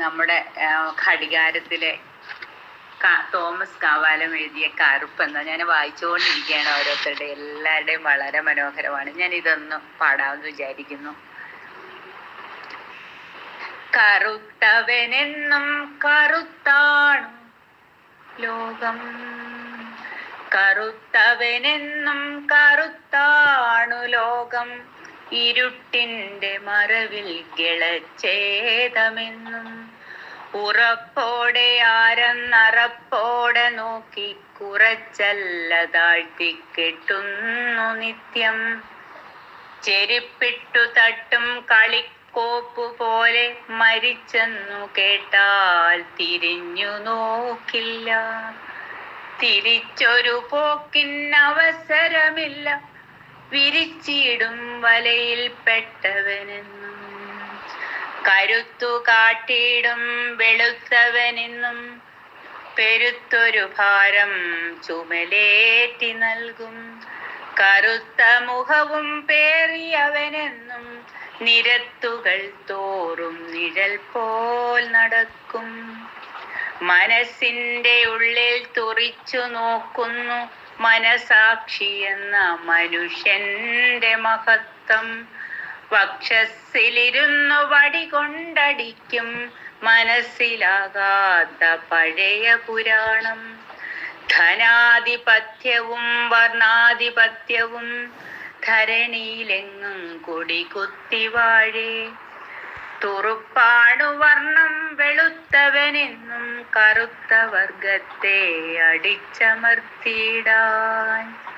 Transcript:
നമ്മുടെ ഘടികാരത്തിലെ തോമസ് കാവാലം എഴുതിയ കറുപ്പ് എന്ന ഞാൻ വായിച്ചുകൊണ്ടിരിക്കുകയാണ് ഓരോരുത്തരുടെ എല്ലാവരുടെയും വളരെ മനോഹരമാണ്. ഞാൻ ഇതൊന്ന് പാടാമെന്ന് വിചാരിക്കുന്നു. കറുത്തവനെന്നും കറുത്താണു ലോകം. കറുത്തവനെന്നും കറുത്താണു ലോകം. ഇരുട്ടിന്റെ മറവിൽ കിളച്ചേതമെന്നും ഉറപ്പോടെ ആരെന്നറപ്പോടെ നോക്കി കുറച്ചല്ല താഴ്ത്തി കെട്ടുന്നു നിത്യം. ചെരുപ്പിട്ടു തട്ടും കളിക്കോപ്പു പോലെ മരിച്ചെന്നു കേട്ടാൽ തിരിഞ്ഞു നോക്കില്ല. തിരിച്ചൊരു പോക്കിൻ അവസരമില്ല വിരിച്ചിടും വലയിൽ പെട്ടവനെന്നും കരുത്തു കാട്ടിയിടും വെളുത്തവനെന്നും പെരുത്തൊരു ഭാരം ചുമലേറ്റി നൽകും. കറുത്ത മുഖവും പേറിയവനെന്നും നിരത്തുകൾ തോറും നിഴൽ പോൽ നടക്കും. മനസ്സിന്റെ ഉള്ളിൽ തുറിച്ചു നോക്കുന്നു മനസാക്ഷി എന്ന മനുഷ്യന്റെ മഹത്വം. വക്ഷസ്സിലിരുന്നു വടി കൊണ്ടടിക്കും മനസ്സിലാകാത്ത പഴയ പുരാണം. ധനാധിപത്യവും വർണാധിപത്യവും ധരണിയിലെങ്ങും കൊടികുത്തി വാഴേ. തുറുപ്പാണു വർണം വെളുത്തവനെന്നും കറുത്ത വർഗത്തെ അടിച്ചമർത്തിയിടാൻ.